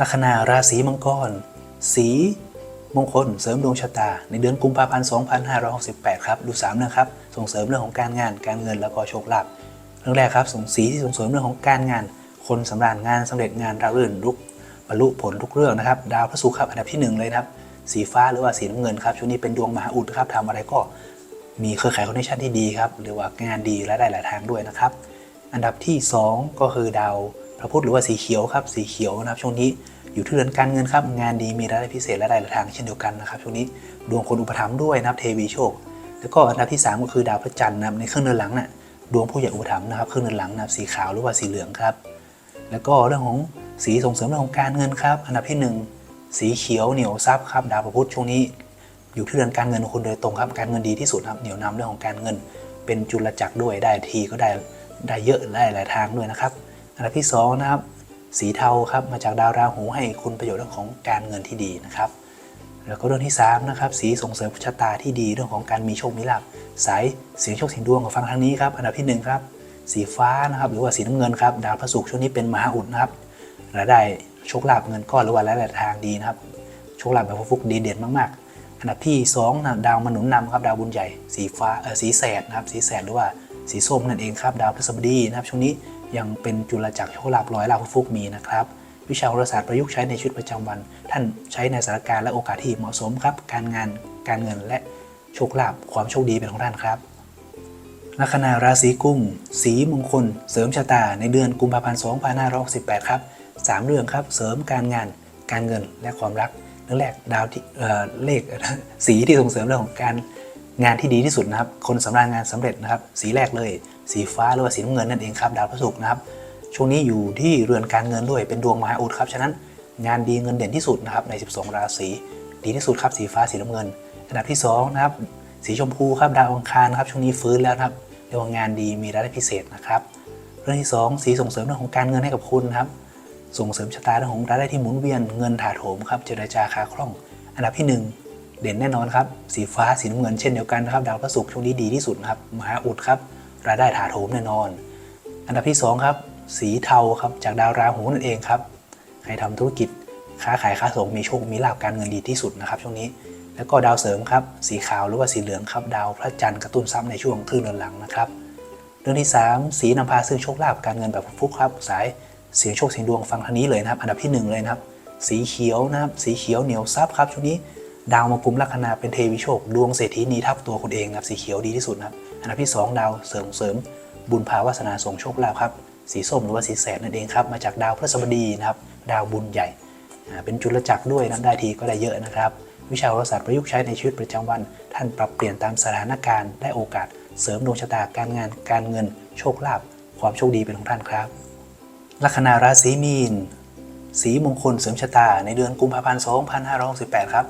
ลัคนาราศีมังกร สีมงคลเสริมดวงชะตา ในเดือนกุมภาพันธ์ 2568 ครับ ดู3นะครับ ส่งเสริมเรื่องของการงาน การเงินแล้วก็โชคลาภ เรื่องแรกครับส่งสีที่ส่งเสริมเรื่องของการงาน คนสำราญงานสำเร็จงานราบรื่นลุกบรรลุผลทุกเรื่องนะครับ ดาวพระศุกร์ครับอันดับที่หนึ่งเลยนะครับ สีฟ้าหรือว่าสีน้ำเงินครับ ช่วงนี้เป็นดวงมหาอุดครับทำอะไรก็มีเครือข่ายคอนเนคชั่นที่ดีครับ หรือว่างานดีและได้หลายทางด้วยนะครับ อันดับที่ 2 ก็คือดาว พระพุธหรือว่าสีเขียวครับสีเขียวนะครับช่วงนี้อยู่ที่เรือนการเงินครับงานดีมีรายได้พิเศษและได้หลายทางเช่นเดียวกันนะครับช่วงนี้ดวงคนอุปถัมภ์ด้วยนะครับเทวีโชค แล้วก็อันดับที่ 3 ก็คือดาวพระจันทร์นะครับในเครื่องเดินหลังน่ะดวงผู้ใหญ่อุปถัมภ์นะครับเครื่องเดินหลังนะครับสีขาวหรือว่าสีเหลืองครับ แล้วก็เรื่องของสีส่งเสริมเรื่องของการเงินครับ อันดับที่ 1 สีเขียวเหนียวซับครับดาวพระพุธช่วงนี้อยู่ที่เรือนการเงินของคุณโดยตรงครับการเงินดีที่สุดครับเหนียวนำเรื่องของการเงิน เป็นจุลจักรด้วยได้ทีก็ได้ได้เยอะได้หลายทางด้วยนะครับ อันดับที่สองนะครับสีเทาครับมาจากดาวราหูให้คุณประโยชน์เรื่องของการเงินที่ดีนะครับแล้วก็เรื่องที่3นะครับสีส่งเสริมชะตาที่ดีเรื่องของการมีโชคมีลาภสายเสียงโชคเสียงดวงของฟังทางนี้ครับอันดับที่หนึ่งครับสีฟ้านะครับหรือว่าสีน้ำเงินครับดาวพระศุกร์ช่วงนี้เป็นมหาอุดนะครับรายได้โชคลาภเงินก้อนหรือว่าหลายๆทางดีนะครับโชคลาภแบบฟุกดีเด่นมากๆ อันดับที่2นะดาวมนุนนำครับดาวบุญใหญ่สีฟ้าเออสีแสดนะครับสีแสดหรือว่าสีส้มนั่นเองครับดาวพฤษบดีนะครับช่วงนี้ ยังเป็นจุลจักรโชคลาภร้อยลาภฟุกมีนะครับ วิชาโหราศาสตร์ประยุกต์ใช้ในชีวิตประจำวัน ท่านใช้ในสถานการณ์และโอกาสที่เหมาะสมครับ การงานการเงินและโชคลาภความโชคดีเป็นของท่านครับลัคนาราศีกุมสีมงคล เสริมชะตาในเดือนกุมภาพันธ์2568 ครับสามเรื่องครับเสริมการงานการเงินและความรักเรื่องแรกดาวที่เอ่อเลขสีที่ส่งเสริมเรื่องของการงานที่ดีที่สุดนะครับ คนสำราญงานสำเร็จนะครับ สีแรกเลย สีฟ้าหรือว่าสีน้ำเงินนั่นเองครับดาวพระศุกร์นะครับช่วงนี้อยู่ที่เรือนการเงินด้วยเป็นดวงมหาอุดครับฉะนั้นงานดีเงินเด่นที่สุดนะครับใน 12 ราศีดีที่สุดครับสีฟ้าสีน้ำเงิน อันดับที่สองนะครับสีชมพูครับดาวอังคารครับช่วงนี้ฟื้นแล้วนะครับเรียกว่างานดีมีรายได้พิเศษนะครับเรื่องที่สองสีส่งเสริมเรื่องของการเงินให้กับคุณครับส่งเสริมชะตาเรื่องของรายได้ที่หมุนเวียนเงินถาโถมครับเจรจาค้าคล่อง อันดับที่หนึ่งเด่นแน่นอนครับสีฟ้าสีน้ำเงินเช่นเดียวกันนะครับดาวพระศุกร์ช่วงนี้ดีที่สุดครับมหาอุดครับ รายได้ถาโถมแน่นอน อันดับที่สองครับ สีเทาครับจากดาวราหูนั่นเองครับ ใครทำธุรกิจค้าขายค้าส่งมีโชคมีลาภการเงินดีที่สุดนะครับช่วงนี้ แล้วก็ดาวเสริมครับสีขาวหรือว่าสีเหลืองครับดาวพระจันทร์กระตุ้นทรัพย์ในช่วงครึ่งเดือนหลังนะครับเรื่องที่ 3 สีนำพาซึ่งโชคลาภการเงินแบบฟุกครับสายเสียงโชคเสียงดวงฟังทางนี้เลยนะครับ อันดับทีหนึ่1 เลยนะครับ สีเขียวนะครับสีเขียวเหนียวซับครับช่วงนี้ ดาวมากุมลัคนาเป็นเทวีโชค ดวงเศรษฐีนีทับตัวคุณเองนะครับสีเขียวดีที่สุดนะครับอันดับที่ 2 ดาวเสริมเสริม บุญภาวาสนาส่งโชคลาภครับสีส้มหรือว่าสีแสดนั่นเองครับมาจากดาวพฤหัสบดีนะครับดาวบุญใหญ่ เป็นจุลจักรด้วยนะได้ทีก็ได้เยอะนะครับ วิชาโหราศาสตร์ประยุกต์ใช้ในชีวิตประจำวัน ท่านปรับเปลี่ยนตามสถานการณ์ได้โอกาส เสริมดวงชะตาการงานการเงิน โชคลาภความโชคดีเป็นของท่านครับ ลัคนาราศีมีน สีมงคลเสริมชะตาในเดือนกุมภาพันธ์ 2568ครับ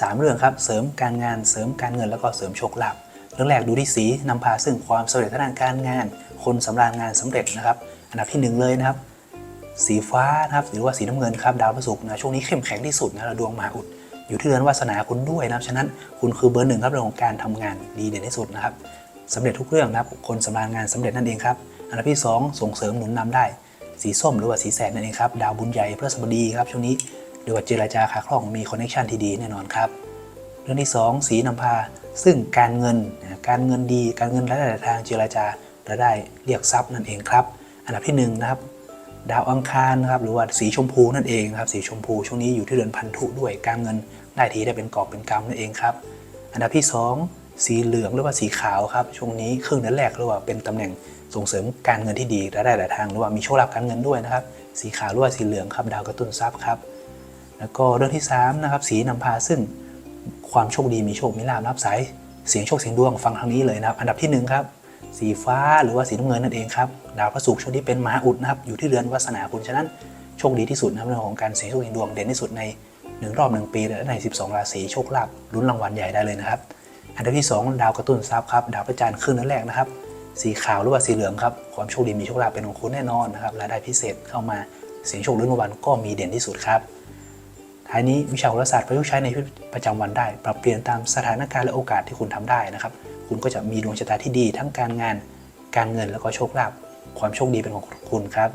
สามเรื่องครับ เสริมการงาน เสริมการเงิน แล้วก็เสริมโชคลาภ เรื่องแรกดูที่สีนำพาซึ่งความสำเร็จทางการงาน คนสำราญงานสำเร็จนะครับ อันดับที่หนึ่งเลยนะครับ สีฟ้านะครับหรือว่าสีน้ำเงินครับดาวพฤหัสนะช่วงนี้เข้มแข็งที่สุดนะดวงมหาอุด อยู่ที่เรือนวาสนาคุณด้วยนะครับ ฉะนั้นคุณคือเบอร์หนึ่งครับเรื่องของการทำงานดีเด่นที่สุดนะครับสำเร็จทุกเรื่องนะครับ คนสำราญงานสำเร็จนั่นเองครับ อันดับที่สองส่งเสริมหนุนนำได้ สีส้มหรือว่าสีแสดนั่นเองครับ ดาวบุญใหญ่พฤหัสบดีครับช่วงนี้ หรือว่าเจรจาค้าคล่องมีคอนเนคชันที่ดีแน่นอนครับ เรื่องที่ 2 สีนำพา ซึ่งการเงินการเงินดีการเงินและหลายทางเจรจาและได้เรียกทรัพย์นั่นเองครับ อันดับที่1นนะครับดาวอังคารนะครับหรือว่าสีชมพูนั่นเองนะครับสีชมพูช่วงนี้อยู่ที่เดือนพันธุด้วยการเงินได้ทีได้เป็นกอบเป็นกำนั่นเองครับอันดับที่ 2 สีเหลืองหรือว่าสีขาวครับช่วงนี้ครึ่งเดือนแรกหรือว่าเป็นตำแหน่งส่งเสริมการเงินที่ดีและได้หลายทางหรือว่ามีโชคลาภการเงินด้วยนะครับสีขาวหรือว่าสีเหลืองครับดาวกระตุ้นทรัพย์ครับ แล้วก็เรื่องที่3นะครับสีนำพาซึ่งความโชคดีมีโชคมีลาภรับสายเสียงโชคเสียงดวงฟังทางนี้เลยนะครับ อันดับที่หนึ่งครับสีฟ้าหรือว่าสีน้ำเงินนั่นเองครับดาวพระศุกร์ช่วงนี้เป็นมหาอุดนะครับอยู่ที่เรือนวาสนาคุณฉะนั้นโชคดีที่สุดนะครับเรื่องของการเสียงโชคเสียงดวงเด่นที่สุดในหนึ่งรอบหนึ่งปีและใน 12 ราศีโชคลาภลุ้นรางวัลใหญ่ได้เลยนะครับ อันดับที่ 2 ดาวกระตุ้นทรัพย์ครับดาวพระจันทร์ขึ้นนั่นแรกนะครับ สีขาวหรือว่าสีเหลืองครับความโชคดีมีโชคลาภเป็นของคุณแน่นอนนะครับรายได้พิเศษเข้ามาเสียงโชคลุ้นรางวัลก็มีเด่นที่สุดครับ ท้ายนี้วิชาโหราศาสตร์ประยุกต์ใช้ในชีวิตประจำวันได้ ปรับเปลี่ยนตามสถานการณ์และโอกาสที่คุณทำได้นะครับ คุณก็จะมีดวงชะตาที่ดีทั้งการงาน การเงินแล้วก็โชคลาภความโชคดีเป็นของคุณครับ